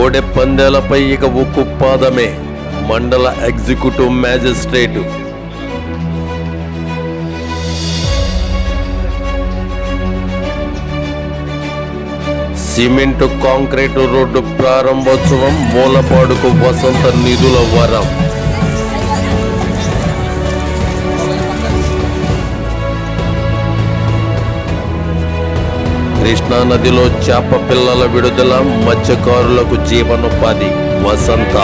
కోడె పందేలపై ఇక ఉక్కు పాదమే మండల executive magistrate. Cement concrete road ప్రారంభోత్సవం మూలపాడుకు వసంత నిధుల వరం. కృష్ణానదిలో చేప పిల్లల విడుదల మత్స్యకారులకు జీవనోపాధి వసంత.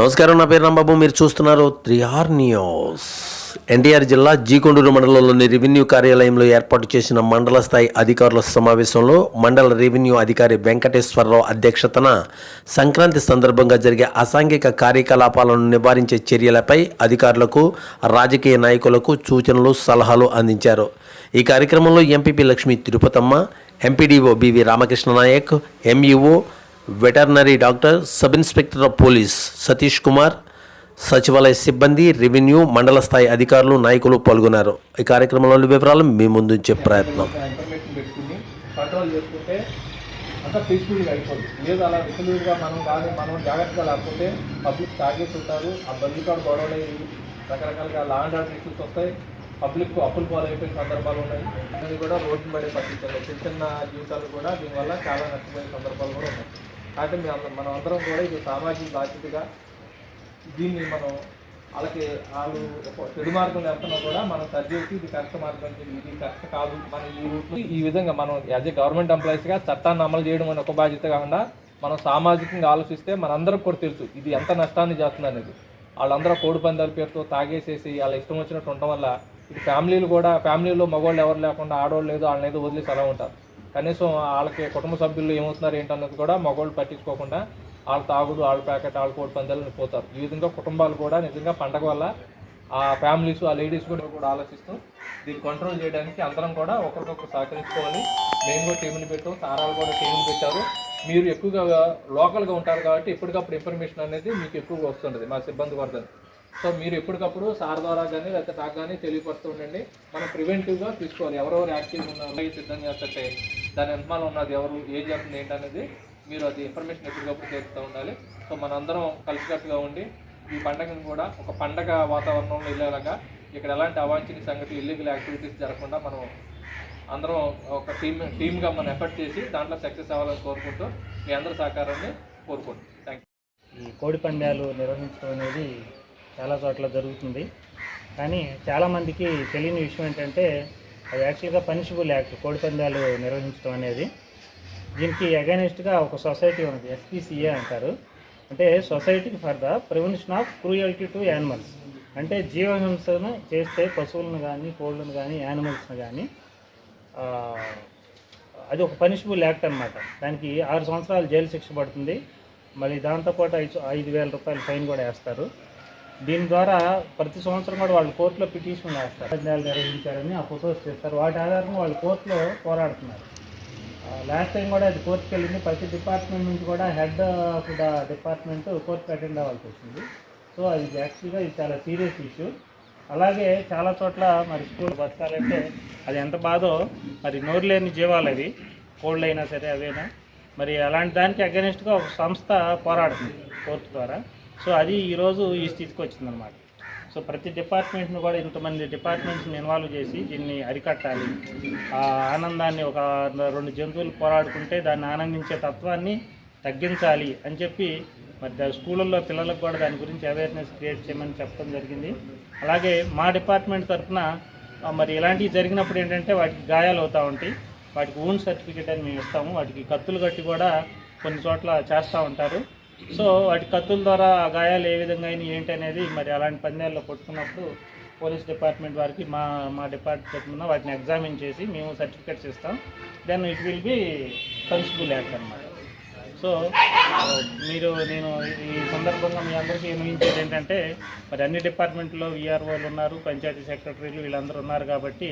నమస్కారం నా పేరు రాంబాబు. మీరు చూస్తున్నారు త్రిఆర్ న్యూస్. ఎన్టీఆర్ జిల్లా జీకొండూరు మండలంలోని రెవెన్యూ కార్యాలయంలో ఏర్పాటు చేసిన మండల స్థాయి అధికారుల సమావేశంలో మండల రెవెన్యూ అధికారి వెంకటేశ్వరరావు అధ్యక్షతన సంక్రాంతి సందర్భంగా జరిగే అసాంఘిక కార్యకలాపాలను నివారించే చర్యలపై అధికారులకు రాజకీయ నాయకులకు సూచనలు సలహాలు అందించారు. ఈ కార్యక్రమంలో MPP Lakshmi Tirupatamma MPDO BV Ramakrishna Naik MEO veterinary doctor sub inspector of police Satish Kumar సచివాలయ సిబ్బంది రెవెన్యూ మండల స్థాయి అధికారులు నాయకులు పాల్గొన్నారు. ఈ కార్యక్రమంలోని వివరాలు మీ ముందు ఉంచే ప్రయత్నం అంతా పీస్ఫుల్గా అయిపోతుంది లేదు అలా విసులుగా మనం కానీ మనం జాగ్రత్తగా లేకపోతే పబ్లిక్ తాగేసి ఉంటారు. ఆ బందికాడు గొడవలు అయ్యి రకరకాలుగా లా అండ్ ఆర్డర్ ఇష్యూస్ వస్తాయి. పబ్లిక్ అప్పులు పాలైపోయిన సందర్భాలు ఉన్నాయి. అది కూడా రోడ్డు పడే పరిస్థితులు చిన్న చిన్న జీవితాలు కూడా దీనివల్ల చాలా నష్టపోయే సందర్భాలు కూడా ఉన్నాయి. కాబట్టి మనం అందరం కూడా ఇది సామాజిక బాధ్యతగా దీన్ని మనం వాళ్ళకి వాళ్ళు చెడు మార్గం వెళ్తున్నా కూడా మనం సరిచేసి ఇది కరెక్ట్ మార్గం ఇది కరెక్ట్ కాదు. మన ఈ రూట్లో ఈ విధంగా మనం యాజ్ ఏ గవర్నమెంట్ ఎంప్లాయీస్గా చట్టాన్ని అమలు చేయడం అనే ఒక బాధ్యత కాకుండా మనం సామాజికంగా ఆలోచిస్తే మనందరికి కూడా తెలుసు ఇది ఎంత నష్టాన్ని చేస్తుంది అనేది. వాళ్ళందరూ కోడి పందాల పేరుతో తాగేసేసి వాళ్ళ ఇష్టం వచ్చినట్టు ఉండటం వల్ల ఇది ఫ్యామిలీలు కూడా ఫ్యామిలీలో మగవాళ్ళు ఎవరు లేకుండా ఆడవాళ్ళు లేదు వాళ్ళని ఏదో వదిలేసి అలా ఉంటారు. కనీసం వాళ్ళకి కుటుంబ సభ్యులు ఏమవుతున్నారు ఏంటన్నది కూడా మగవాళ్ళు పట్టించుకోకుండా వాళ్ళ తాగుడు వాళ్ళ ప్యాకెట్ వాళ్ళ కోడి పందాలు పోతారు. ఈ విధంగా కుటుంబాలు కూడా నిజంగా పండగ వల్ల ఆ ఫ్యామిలీస్ ఆ లేడీస్ కూడా కూడా ఆలోచిస్తూ దీన్ని కంట్రోల్ చేయడానికి అందరం కూడా ఒకరికొకరు సహకరించుకోవాలి. మేము కూడా టీములు పెట్టాం సారాలు కూడా టీములు పెట్టారు. మీరు ఎక్కువగా లోకల్గా ఉంటారు కాబట్టి ఎప్పటికప్పుడు ఇన్ఫర్మేషన్ అనేది మీకు ఎక్కువగా వస్తుంటుంది మా సిబ్బంది వర్గం సో మీరు ఎప్పటికప్పుడు సార్ ద్వారా కానీ లేకపోతే నాకు కానీ తెలియపరుస్తూ ఉండండి. మనం ప్రివెంటివ్గా తీసుకోవాలి ఎవరెవరు యాక్టివ్ ఉన్నారు సిద్ధం చేస్తుంటే దాని వెనకాల ఉన్నది ఎవరు ఏం చేస్తుంది ఏంటనేది మీరు అది ఇన్ఫర్మేషన్ ఎప్పటికప్పుడు చేస్తూ ఉండాలి. సో మనందరం కలిసికట్టుగా ఉండి ఈ పండగను కూడా ఒక పండగ వాతావరణంలో వెళ్ళేలాగా ఇక్కడ ఎలాంటి అవాంఛనీయ సంగతి ఇల్లీగల్ యాక్టివిటీస్ జరగకుండా మనం అందరం ఒక టీమ్ టీమ్గా మనం ఎఫర్ట్ చేసి దాంట్లో సక్సెస్ అవ్వాలని కోరుకుంటూ మీ అందరి సహకారాన్ని కోరుకుంటున్నాం థ్యాంక్ ఈ కోడి పందాలు నిర్వహించడం అనేది చాలా చోట్ల జరుగుతుంది. కానీ చాలామందికి తెలియని విషయం ఏంటంటే అది యాక్చువల్గా పనిషబుల్ యాక్ట్ కోడి పందాలు నిర్వహించడం అనేది. దీనికి అగైనెస్ట్గా ఒక సొసైటీ ఉన్నది ఎస్పీసీఏ అంటారు. అంటే society for the prevention of cruelty to animals. అంటే జీవహింసను చేస్తే పశువులను కానీ కోళ్ళను కానీ యానిమల్స్ని కానీ అది ఒక పనిషబుల్ యాక్ట్ అనమాట దానికి ఆరు సంవత్సరాలు జైలు శిక్ష పడుతుంది. మళ్ళీ దాంతోపాటు ఐదు ఐదు వేల రూపాయలు ఫైన్ కూడా వేస్తారు. దీని ద్వారా ప్రతి సంవత్సరం కూడా వాళ్ళు కోర్టులో పిటిషన్ వేస్తారు. పందాలు నిర్వహించారని ఆ ఫొటోస్ చేస్తారు. వాటి ఆధారంగా వాళ్ళు కోర్టులో పోరాడుతున్నారు. లాస్ట్ టైం కూడా అది కోర్టుకి వెళ్ళింది. ప్రతి డిపార్ట్మెంట్ నుంచి కూడా హెడ్ ఆఫ్ ద డిపార్ట్మెంట్ కోర్టుకు అటెండ్ అవ్వాల్సి వచ్చింది. సో అది యాక్చువల్గా ఇది చాలా సీరియస్ ఇష్యూ. అలాగే చాలా చోట్ల మరి స్కూల్ బతకాలంటే అది ఎంత బాధో మరి నోరు లేని జీవాలు అవి. కోళ్ళు అయినా సరే అవేనా. మరి అలాంటి దానికి అగెనిస్ట్గా ఒక సంస్థ పోరాడుతుంది కోర్టు ద్వారా. సో అది ఈరోజు ఈ స్థితికి వచ్చిందనమాట సో ప్రతి డిపార్ట్మెంట్ను కూడా ఇంతమంది డిపార్ట్మెంట్స్ని ఇన్వాల్వ్ చేసి దీన్ని అరికట్టాలి. ఆ ఆనందాన్ని ఒక రెండు జంతువులు పోరాడుకుంటే దాన్ని ఆనందించే తత్వాన్ని తగ్గించాలి అని చెప్పి మరి స్కూళ్ళల్లో పిల్లలకు కూడా దాని గురించి అవేర్నెస్ క్రియేట్ చేయమని చెప్పడం జరిగింది. అలాగే మా డిపార్ట్మెంట్ తరఫున మరి ఇలాంటివి జరిగినప్పుడు ఏంటంటే వాటికి గాయాలు అవుతూ ఉంటాయి. వాటికి ఊన్ సర్టిఫికేట్ అని మేము ఇస్తాము. వాటికి కత్తులు కట్టి కూడా కొన్ని చోట్ల చేస్తూ ఉంటారు. సో వాటి కత్తుల ద్వారా ఆ గాయాలు ఏ విధంగా అయినాయి ఏంటి అనేది మరి అలాంటి పందాల్లో కొట్టుకున్నప్పుడు పోలీస్ డిపార్ట్మెంట్ వారికి మా మా డిపార్ట్మెంట్ ఉన్న వాటిని ఎగ్జామిన్ చేసి మేము సర్టిఫికేట్స్ ఇస్తాం. Then it will be punishable act అనమాట సో మీరు నేను ఈ సందర్భంగా మీ అందరికీ వినిపించేది ఏంటంటే మరి అన్ని డిపార్ట్మెంట్లో విఆర్ఓలు ఉన్నారు పంచాయతీ సెక్రటరీలు వీళ్ళందరూ ఉన్నారు కాబట్టి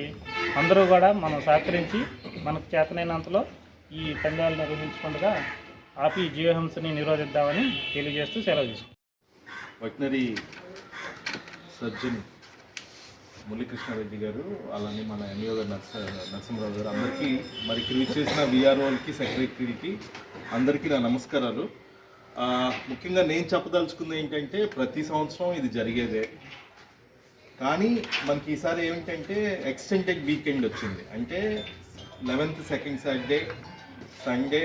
అందరూ కూడా మనం సహకరించి మనకు చేతనైనంతలో ఈ పందాలు నిర్వహించకుండా ఆపి జీవహింసని నిరోధిద్దామని తెలియజేస్తూ సెలవు తీసుకుంటాం వెటనరీ సర్జన్ మురళీకృష్ణారెడ్డి గారు అలానే మన ఎంఈఓ గారు నరస నరసింహరావు గారు అందరికీ మరి ఇక్కడ చేసిన విఆర్ఓలకి సెక్రటరీలకి అందరికీ నా నమస్కారాలు. ముఖ్యంగా నేను చెప్పదలుచుకుంది ఏంటంటే ప్రతి సంవత్సరం ఇది జరిగేదే. కానీ మనకి ఈసారి ఏమిటంటే ఎక్స్టెండెడ్ వీకెండ్ వచ్చింది. అంటే లెవెన్త్ సెకండ్ సాటర్డే సండే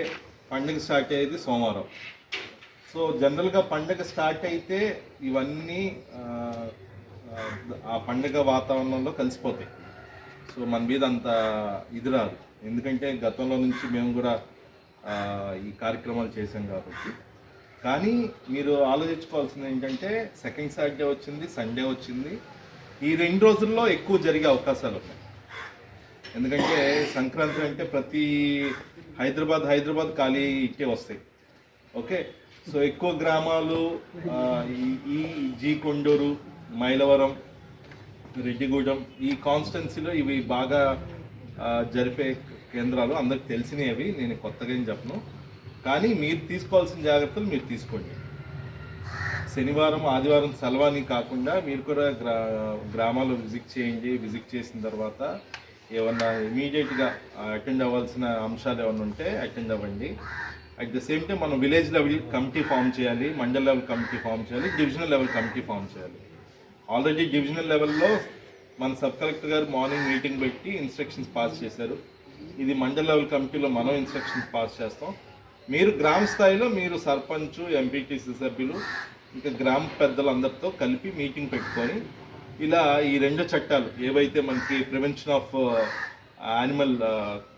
పండుగ స్టార్ట్ అయ్యేది సోమవారం. సో జనరల్గా పండగ స్టార్ట్ అయితే ఇవన్నీ ఆ, పండుగ పండగ వాతావరణంలో కలిసిపోతాయి. సో మన మీద అంత ఇది రాదు. ఎందుకంటే గతంలో నుంచి మేము కూడా ఈ కార్యక్రమాలు చేసాం కాబట్టి. కానీ మీరు ఆలోచించుకోవాల్సింది ఏంటంటే సెకండ్ సాటర్డే వచ్చింది సండే వచ్చింది. ఈ రెండు రోజుల్లో ఎక్కువ జరిగే అవకాశాలు ఉన్నాయి. ఎందుకంటే సంక్రాంతి అంటే ప్రతి హైదరాబాద్ హైదరాబాద్ ఖాళీ ఇట్టే వస్తాయి. ఓకే? సో ఎక్కువ గ్రామాలు ఈ- జీ కొండూరు మైలవరం రెడ్డిగూడెం ఈ కాన్స్టెన్సీలో ఇవి బాగా జరిపే కేంద్రాలు. అందరికి తెలిసినవి నేను కొత్తగా ఏం చెప్పను. కానీ మీరు తీసుకోవాల్సిన జాగ్రత్తలు మీరు తీసుకోండి. శనివారం ఆదివారం సెలవాని కాకుండా మీరు కూడా గ్రా గ్రామాలు విజిట్ చేయండి. విజిట్ చేసిన తర్వాత ఏమన్నా ఇమీడియట్గా అటెండ్ అవ్వాల్సిన అంశాలు ఏమన్నా ఉంటే అటెండ్ అవ్వండి. అట్ ద సేమ్ టైం మనం విలేజ్ లెవెల్ కమిటీ ఫామ్ చేయాలి మండల్ లెవెల్ కమిటీ ఫామ్ చేయాలి డివిజనల్ లెవెల్ కమిటీ ఫామ్ చేయాలి. ఆల్రెడీ డివిజనల్ లెవెల్లో మన సబ్ కలెక్టర్ గారు మార్నింగ్ మీటింగ్ పెట్టి ఇన్స్ట్రక్షన్స్ పాస్ చేశారు. ఇది మండల్ లెవెల్ కమిటీలో మనం ఇన్స్ట్రక్షన్స్ పాస్ చేస్తాం. మీరు గ్రామ స్థాయిలో మీరు సర్పంచ్ ఎంపీటీసీ సభ్యులు ఇంకా గ్రామ పెద్దలందరితో కలిపి మీటింగ్ పెట్టుకొని ఇలా ఈ రెండు చట్టాలు ఏవైతే మనకి prevention of animal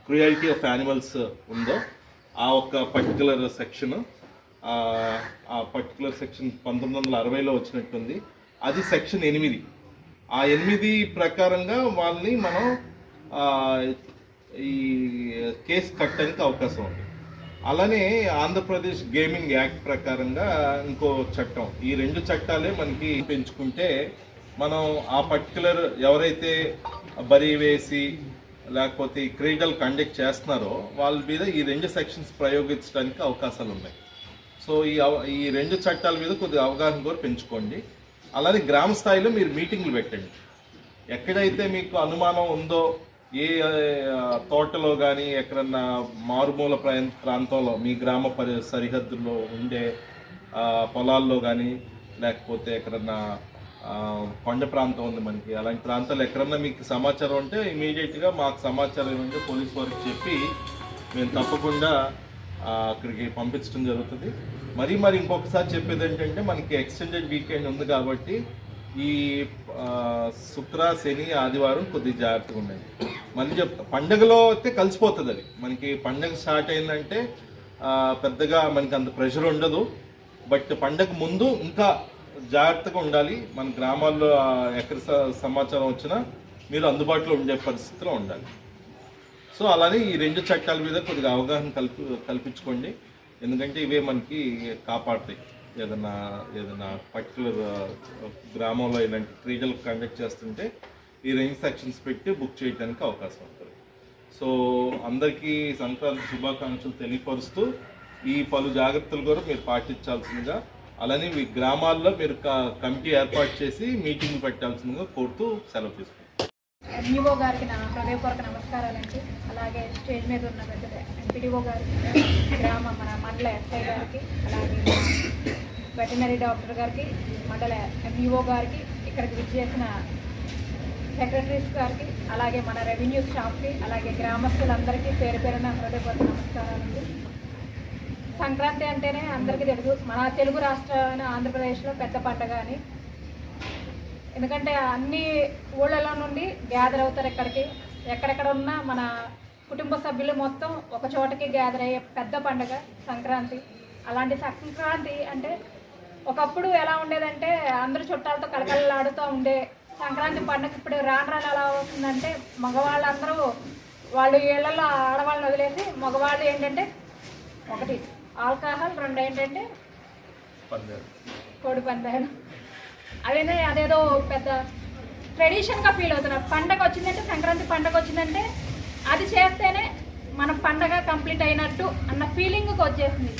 cruelty of animals ఉందో ఆ ఒక్క పర్టికులర్ సెక్షన్ ఆ పర్టికులర్ సెక్షన్ పంతొమ్మిది వందల అరవైలో వచ్చినట్టుంది. అది సెక్షన్ ఎనిమిది. ఆ ఎనిమిది ప్రకారంగా వాళ్ళని మనం ఈ కేసు కట్టడానికి అవకాశం ఉంది. అలానే ఆంధ్రప్రదేశ్ గేమింగ్ యాక్ట్ ప్రకారంగా ఇంకో చట్టం. ఈ రెండు చట్టాలే మనకి పెంచుకుంటే మనం ఆ పర్టికులర్ ఎవరైతే బరి వేసి లేకపోతే ఈ క్రీడలు కండక్ట్ చేస్తున్నారో వాళ్ళ మీద ఈ రెండు సెక్షన్స్ ప్రయోగించడానికి అవకాశాలు ఉన్నాయి. సో ఈ అవ- ఈ రెండు చట్టాల మీద కొద్దిగా అవగాహన కూడా పెంచుకోండి. అలానే గ్రామ స్థాయిలో మీరు మీటింగ్లు పెట్టండి. ఎక్కడైతే మీకు అనుమానం ఉందో ఏ తోటలో కానీ ఎక్కడన్నా మారుమూల ప్రాంతంలో మీ గ్రామ పరి సరిహద్దుల్లో ఉండే పొలాల్లో కానీ లేకపోతే ఎక్కడన్నా కొండ ప్రాంతం ఉంది మనకి. అలాంటి ప్రాంతాలు ఎక్కడన్నా మీకు సమాచారం ఉంటే ఇమీడియట్గా మాకు సమాచారం ఇవ్వండి పోలీస్ వారికి చెప్పి మేము తప్పకుండా అక్కడికి పంపించడం జరుగుతుంది. మరి మరి ఇంకొకసారి చెప్పేది ఏంటంటే మనకి ఎక్స్టెండెడ్ వీకెండ్ ఉంది కాబట్టి ఈ శుక్ర శని ఆదివారం కొద్దిగా జాగ్రత్తగా ఉండండి. మళ్ళీ చెప్తా పండగలో అయితే కలిసిపోతుంది అది. మనకి పండగ స్టార్ట్ అయిందంటే పెద్దగా మనకి అంత ప్రెషర్ ఉండదు. బట్ పండగ ముందు ఇంకా జాగ్రత్తగా ఉండాలి. మన గ్రామాల్లో ఎక్కడ స- సమాచారం వచ్చినా మీరు అందుబాటులో ఉండే పరిస్థితిలో ఉండాలి. సో అలానే ఈ రెండు చట్టాల మీద కొద్దిగా అవగాహన కల్పి కల్పించుకోండి. ఎందుకంటే ఇవే మనకి కాపాడతాయి. ఏదన్నా ఏదన్నా పర్టికులర్ గ్రామంలో ఇలాంటి క్రీడలు కండక్ట్ చేస్తుంటే ఈ రెండు సెక్షన్స్ పెట్టి బుక్ చేయడానికి అవకాశం ఉంటుంది. సో అందరికీ సంక్రాంతి శుభాకాంక్షలు తెలియపరుస్తూ ఈ పలు జాగ్రత్తలు కూడా మీరు పాటించాల్సిందిగా అలానే మీ గ్రామాల్లో మీరు క- కమిటీ ఏర్పాటు చేసి మీటింగ్ పెట్టాల్సిందిగా కోరుతూ సెలవు తీసుకుంటాం ఎంఈఓ గారికి నా హృదయపూర్వక నమస్కారాలండి. అలాగే స్టేజ్ మీద ఉన్న పెద్ద ఎంపీడీఓ గారికి గ్రామ మన మండల ఎస్ఐ గారికి అలాగే వెటనరీ డాక్టర్ గారికి మండల ఎంఈఓ గారికి ఇక్కడికి విచ్చేసిన సెక్రటరీస్ గారికి అలాగే మన రెవెన్యూ స్టాఫ్కి అలాగే గ్రామస్తులందరికీ పేరు పేరున హృదయపూర్వక నమస్కారాలండి. సంక్రాంతి అంటేనే అందరికీ తెలుసు. మన తెలుగు రాష్ట్రమైన ఆంధ్రప్రదేశ్లో పెద్ద పండుగ అని. ఎందుకంటే అన్ని ఊళ్ళలో నుండి గ్యాదర్ అవుతారు ఇక్కడికి ఎక్కడెక్కడ ఉన్నా మన కుటుంబ సభ్యులు మొత్తం ఒక చోటకి గ్యాదర్ అయ్యే పెద్ద పండుగ సంక్రాంతి. అలాంటి సంక్రాంతి అంటే ఒకప్పుడు ఎలా ఉండేదంటే అందరూ చుట్టాలతో కలకలలాడుతూ ఉండే సంక్రాంతి పండుగ. ఇప్పుడు రాను రాను ఎలా అవుతుందంటే మగవాళ్ళందరూ వాళ్ళు ఇళ్ళలో ఆడవాళ్ళని వదిలేసి మగవాళ్ళు ఏంటంటే ఒకటి ఆల్కహాల్ రెండు ఏంటంటే? కోడి పందాలు. అదేనే అదేదో పెద్ద ట్రెడిషన్గా ఫీల్ అవుతున్నారు. పండగ వచ్చిందంటే సంక్రాంతి పండగ వచ్చిందంటే అది చేస్తేనే మన పండగ కంప్లీట్ అయినట్టు అన్న ఫీలింగ్కి వచ్చేసింది.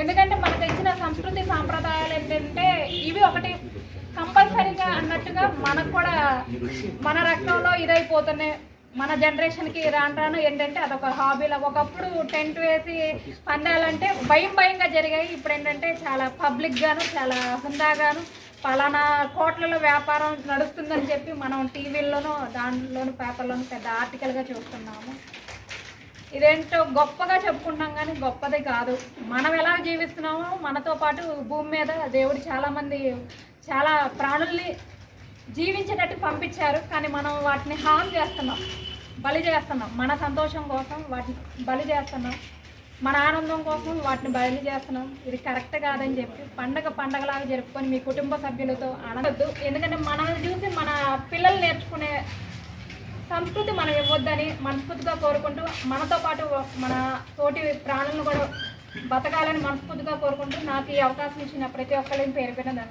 ఎందుకంటే మనకు ఇచ్చిన సంస్కృతి సాంప్రదాయాలు ఏంటంటే ఇవి ఒకటి కంపల్సరీగా అన్నట్టుగా మనకు కూడా మన రక్తంలో ఇదైపోతున్నాయి మన జనరేషన్కి రాను రాను ఏంటంటే అదొక హాబీలో ఒకప్పుడు టెంట్ వేసి పందాలంటే భయం భయంగా జరిగాయి. ఇప్పుడు ఏంటంటే చాలా పబ్లిక్గాను చాలా హుందాగాను పలానా కోట్లలో వ్యాపారం నడుస్తుందని చెప్పి మనం టీవీల్లోనూ దాంట్లోనూ పేపర్లోనూ పెద్ద ఆర్టికల్గా చూస్తున్నాము. ఇదేంటో గొప్పగా చెప్పుకుంటాం కానీ గొప్పది కాదు. మనం ఎలా జీవిస్తున్నామో మనతో పాటు భూమి మీద దేవుడు చాలామంది చాలా ప్రాణుల్ని జీవించేటట్టు పంపించారు కానీ మనం వాటిని హామ్ చేస్తున్నాం బలి చేస్తున్నాం. మన సంతోషం కోసం వాటిని బలి చేస్తున్నాం. మన ఆనందం కోసం వాటిని బలి చేస్తున్నాం. ఇది కరెక్ట్ కాదని చెప్పి పండగ పండగలాగా జరుపుకొని మీ కుటుంబ సభ్యులతో అనవద్దు. ఎందుకంటే మనల్ని చూసి మన పిల్లలు నేర్చుకునే సంస్కృతి మనం ఇవ్వద్దని మనస్ఫూర్తిగా కోరుకుంటూ మనతో పాటు మన తోటి ప్రాణులను కూడా బతకాలని మనస్ఫూర్తిగా కోరుకుంటూ నాకు ఈ అవకాశం ఇచ్చిన ప్రతి ఒక్కరిని పేరు పెట్టిన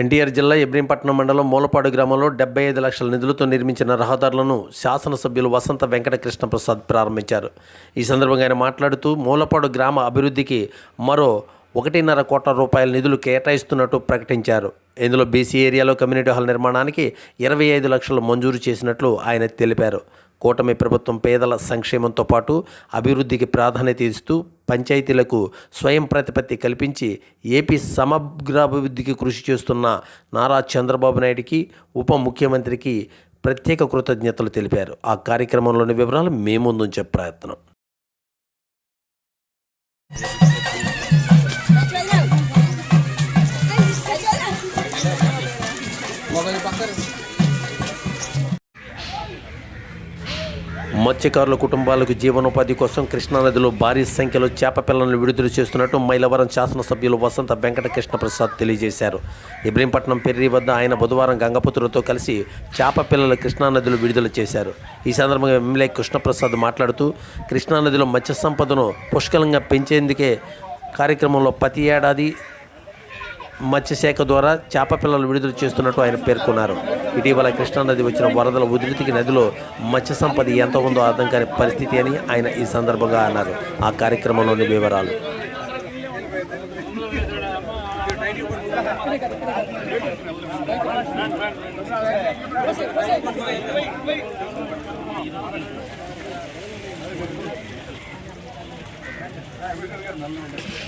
ఎన్టీఆర్ జిల్లా ఇబ్రహీంపట్నం మండలం మూలపాడు గ్రామంలో డెబ్బై ఐదు లక్షల నిధులతో నిర్మించిన రహదారులను శాసనసభ్యులు వసంత వెంకట కృష్ణప్రసాద్ ప్రారంభించారు. ఈ సందర్భంగా ఆయన మాట్లాడుతూ మూలపాడు గ్రామ అభివృద్ధికి మరో ఒకటిన్నర కోట్ల రూపాయల నిధులు కేటాయిస్తున్నట్టు ప్రకటించారు. ఇందులో బీసీ ఏరియాలో కమ్యూనిటీ హాల్ నిర్మాణానికి ఇరవై ఐదు లక్షలు మంజూరు చేసినట్లు ఆయన తెలిపారు. కూటమి ప్రభుత్వం పేదల సంక్షేమంతో పాటు అభివృద్ధికి ప్రాధాన్యత ఇస్తూ పంచాయతీలకు స్వయం ప్రతిపత్తి కల్పించి ఏపీ సమగ్రాభివృద్ధికి కృషి చేస్తున్న నారా చంద్రబాబు నాయుడికి ఉప ముఖ్యమంత్రికి ప్రత్యేక కృతజ్ఞతలు తెలిపారు. ఆ కార్యక్రమంలోని వివరాలు మేము ముందుంచే ప్రయత్నం. మత్స్యకారుల కుటుంబాలకు జీవనోపాధి కోసం కృష్ణానదిలో భారీ సంఖ్యలో చేప పిల్లలను విడుదల చేస్తున్నట్టు మైలవరం శాసనసభ్యులు వసంత వెంకటకృష్ణ ప్రసాద్ తెలియజేశారు. ఇబ్రహీంపట్నం పెర్రి వద్ద ఆయన బుధవారం గంగపుత్రులతో కలిసి చేప పిల్లల కృష్ణానదిలో విడుదల చేశారు. ఈ సందర్భంగా ఎమ్మెల్యే కృష్ణప్రసాద్ మాట్లాడుతూ కృష్ణానదిలో మత్స్య సంపదను పుష్కలంగా పెంచేందుకే కార్యక్రమంలో ప్రతి ఏడాది మత్స్యశాఖ ద్వారా చేప పిల్లలు విడుదల చేస్తున్నట్టు ఆయన పేర్కొన్నారు. ఇటీవల కృష్ణానది వచ్చిన వరదల ఉధృతికి నదిలో మత్స్య సంపద ఎంత ఉందో అర్థం కాని పరిస్థితి అని ఆయన ఈ సందర్భంగా అన్నారు. ఆ కార్యక్రమంలోని వివరాలు. నన్ను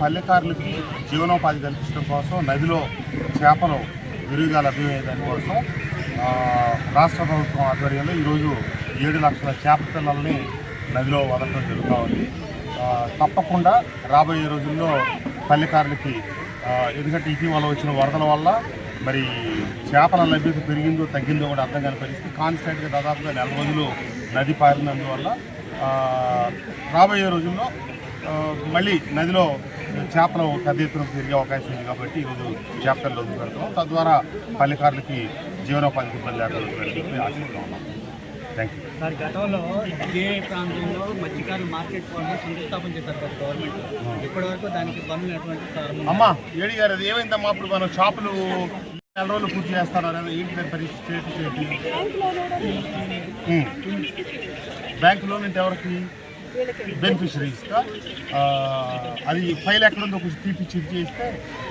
పల్లెకారులకి జీవనోపాధి కల్పించడం కోసం నదిలో చేపలు విరివిగా లభ్యమయ్యే దానికోసం రాష్ట్ర ప్రభుత్వం ఆధ్వర్యంలో ఈరోజు ఏడు లక్షల చేప పిల్లల్ని నదిలో వదలడం జరుగుతూ ఉంది. తప్పకుండా రాబోయే రోజుల్లో పల్లెకారులకి ఎందుకంటే ఇటీవల వచ్చిన వరదల వల్ల మరి చేపల లభ్యత పెరిగిందో తగ్గిందో కూడా అర్థం కాని పరిస్థితి. కాన్స్టెంట్గా దాదాపుగా నెల రోజులు నది పారినందువల్ల రాబోయే రోజుల్లో మళ్ళీ నదిలో చేపలు పెద్ద ఎత్తున పెరిగే అవకాశం ఉంది కాబట్టి ఈరోజు చేపలు రోజు పెడతాం. తద్వారా పల్లెకారులకి జీవనోపాధికి ఇబ్బంది లేకుండా ఆశిస్తూ ఉన్నాం థ్యాంక్ యూ సార్ గతంలో ఇదే ప్రాంతంలో మత్స్యకారులు మార్కెట్ కోసం శంకుస్థాపన చేశారు కదా గవర్నమెంట్ ఇప్పటి వరకు దానికి పనులు ప్రారంభం అమ్మా ఏడి గారు అది ఏమైందమ్మా అప్పుడు మనం చేపలు నెల రోజులు పూర్తి చేస్తారని ఏంటి పరిస్థితి. బ్యాంక్ లోన్ అంటే ఎవరికి? బెనిఫిషరీస్ అది ఫైల్ ఎక్కడ ఉందో కొంచెం తీపి చెక్ చేస్తే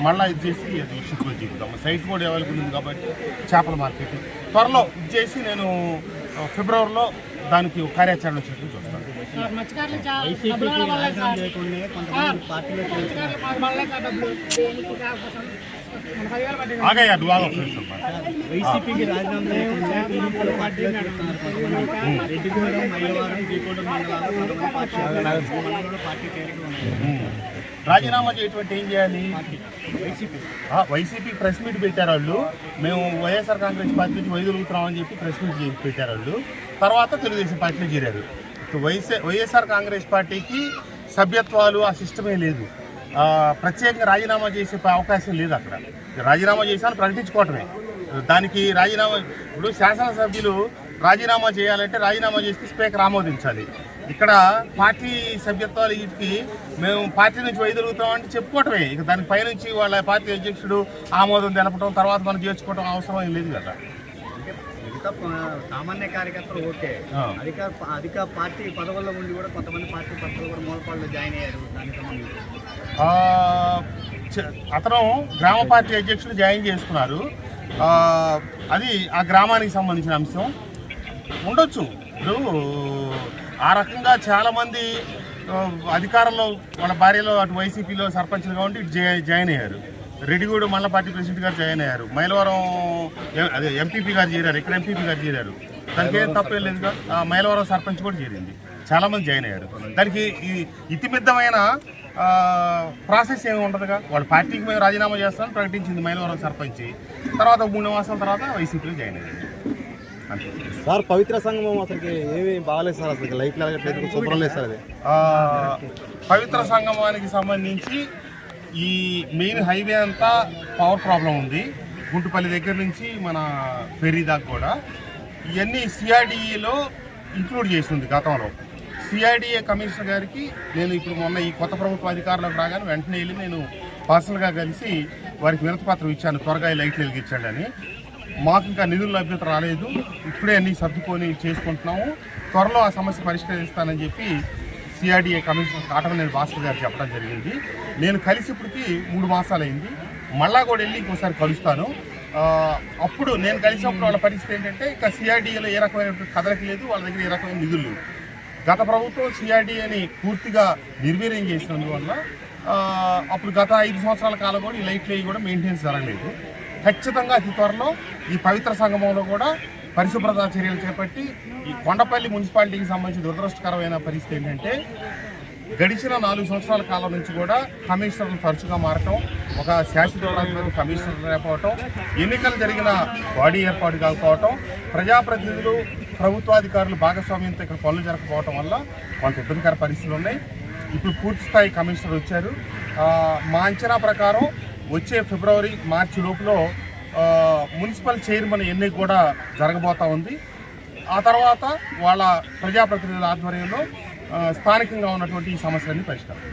మళ్ళీ ఇది చేసి అది షిప్ చెప్తాం సైట్ కూడా అవైలబుల్ ఉంది కాబట్టి చేపల మార్కెట్. త్వరలో ఇది చేసి నేను ఫిబ్రవరిలో దానికి కార్యాచరణ వచ్చేట్టు చూస్తాను వైసీపీకి పార్టీలో కొంతమంది. రెడ్డిగూడెం మైలవరం మండలాలు కొంతమంది పార్టీ మండలంలో పార్టీ ఉమ్. రాజీనామా చేయటువంటి ఏం చేయాలి? వైసీపీ. ఆ, వైసీపీ ప్రెస్ మీట్ పెట్టారు వాళ్ళు. మేము వైఎస్ఆర్ కాంగ్రెస్ పార్టీకి వైదొలుగుతున్నామని చెప్పి ప్రెస్ మీట్ పెట్టారు వాళ్ళు. తర్వాత తెలుగుదేశం పార్టీలో చేరారు. ఇప్పుడు వైఎస్ఆర్ కాంగ్రెస్ పార్టీకి సభ్యత్వాలు ఆ సిస్టమే లేదు. ప్రత్యేకంగా రాజీనామా చేసే అవకాశం లేదు అక్కడ. రాజీనామా చేశాను ప్రకటించుకోవటమే. దానికి రాజీనామా ఇప్పుడు శాసనసభ్యులు రాజీనామా చేయాలంటే రాజీనామా చేస్తే స్పీకర్ ఆమోదించాలి. ఇక్కడ పార్టీ సభ్యత్వాలు వీటికి మేము పార్టీ నుంచి వైదొలుగుతామంటే చెప్పుకోవటమే. ఇక దాని పైనుంచి వాళ్ళ పార్టీ అధ్యక్షుడు ఆమోదం తెలపడం తర్వాత మనం చేర్చుకోవడం అవసరం ఏం లేదు కదా. సామాన్య కార్యకర్తలు ఓకే. అధిక అధిక పార్టీ పదవుల్లో ఉండి కూడా కొంతమంది పార్టీ పదవులు కూడా మూలపాళ్ళు జాయిన్ అయ్యారు. దానికి సంబంధించి. అతను గ్రామ పార్టీ అధ్యక్షుడు జాయిన్ చేసుకున్నారు. అది ఆ గ్రామానికి సంబంధించిన అంశం. ఉండొచ్చు. ఇప్పుడు ఆ రకంగా చాలామంది అధికారంలో వాళ్ళ భార్యలో అటు వైసీపీలో సర్పంచ్లుగా ఉండి జాయిన్ అయ్యారు. రెడ్డిగూడు మండల పార్టీ ప్రెసిడెంట్ గారు జాయిన్ అయ్యారు. మైలవరం అదే ఎంపీపీ గారు చేరారు ఇక్కడ ఎంపీపీ గారు చేరారు. దానికి ఏం తప్పేం లేదుగా ఆ, మైలవరం సర్పంచ్ కూడా చేరింది. చాలామంది జాయిన్ అయ్యారు. దానికి ఈ ఇతిమిద్దమైన ప్రాసెస్ ఏమి ఉండదుగా? వాళ్ళ పార్టీకి మేము రాజీనామా చేస్తామని ప్రకటించింది మైలవరం సర్పంచ్. తర్వాత మూడు మాసాల తర్వాత వైసీపీలో జాయిన్ అయ్యారు. సార్ పవిత్ర సంగమం అసలుకి ఏమి బాగాలేదు సార్ అసలు లైట్లు వెళ్ళట్లేదు శుభ్రం లేదు సార్ అది. పవిత్ర సంగమానికి సంబంధించి ఈ మెయిన్ హైవే అంతా పవర్ ప్రాబ్లం ఉంది. గుంటుపల్లి దగ్గర నుంచి మన ఫెర్రీ దాకా కూడా. ఇవన్నీ సిఆర్డిఏలో ఇంక్లూడ్ చేసింది గతంలో. సిఆర్డిఏ కమిషనర్ గారికి నేను ఇప్పుడు మొన్న ఈ కొత్త ప్రభుత్వ అధికారులకు రాగానే వెంటనే వెళ్ళి నేను పర్సనల్గా కలిసి వారికి వినతిపత్రం ఇచ్చాను. త్వరగా లైట్లు వెలిగించండి అని. మాకు ఇంకా నిధుల లభ్యత రాలేదు. ఇప్పుడే అన్ని సర్దుకొని చేసుకుంటున్నాము. త్వరలో ఆ సమస్య పరిష్కరిస్తానని చెప్పి సిఆర్డిఏ కమిషనర్ కాటమనేని భాస్కర్ గారు చెప్పడం జరిగింది. నేను కలిసి ఇప్పటికి మూడు మాసాలైంది. మళ్ళా కూడా వెళ్ళి ఇంకోసారి కలుస్తాను. అప్పుడు నేను కలిసినప్పుడు వాళ్ళ పరిస్థితి ఏంటంటే ఇక సిఆర్డీఏలో ఏ రకమైన కదలిక లేదు వాళ్ళ దగ్గర ఏ రకమైన నిధులు లేవు. గత ప్రభుత్వం సిఆర్డిఏని పూర్తిగా నిర్వీర్యం చేసినందువల్ల అప్పుడు గత ఐదు సంవత్సరాల కాలం కూడా ఈ లైట్లు అవి కూడా మెయింటెనెన్స్ జరగలేదు. ఖచ్చితంగా అతి త్వరలో ఈ పవిత్ర సంగమంలో కూడా పరిశుభ్రత చర్యలు చేపట్టి ఈ కొండపల్లి మున్సిపాలిటీకి సంబంధించి దురదృష్టకరమైన పరిస్థితి ఏంటంటే గడిచిన నాలుగు సంవత్సరాల కాలం నుంచి కూడా కమిషనర్లు తరచుగా మారటం ఒక శాశ్వత కమిషనర్ లేకపోవటం ఎన్నికలు జరిగిన బాడీ ఏర్పాటు కాకపోవటం ప్రజాప్రతినిధులు ప్రభుత్వాధికారులు భాగస్వామ్యంతో ఇక్కడ పనులు జరగకపోవటం వల్ల కొంత ఇబ్బందికర పరిస్థితులు ఉన్నాయి. ఇప్పుడు పూర్తి స్థాయి కమిషనర్ వచ్చారు. మా అంచనా ప్రకారం వచ్చే ఫిబ్రవరి మార్చి లోపల మున్సిపల్ చైర్మన్ ఎన్నిక కూడా జరగబోతా ఉంది. ఆ తర్వాత వాళ్ళ ప్రజాప్రతినిధుల ఆధ్వర్యంలో స్థానికంగా ఉన్నటువంటి ఈ సమస్యలన్నీ పరిష్కారం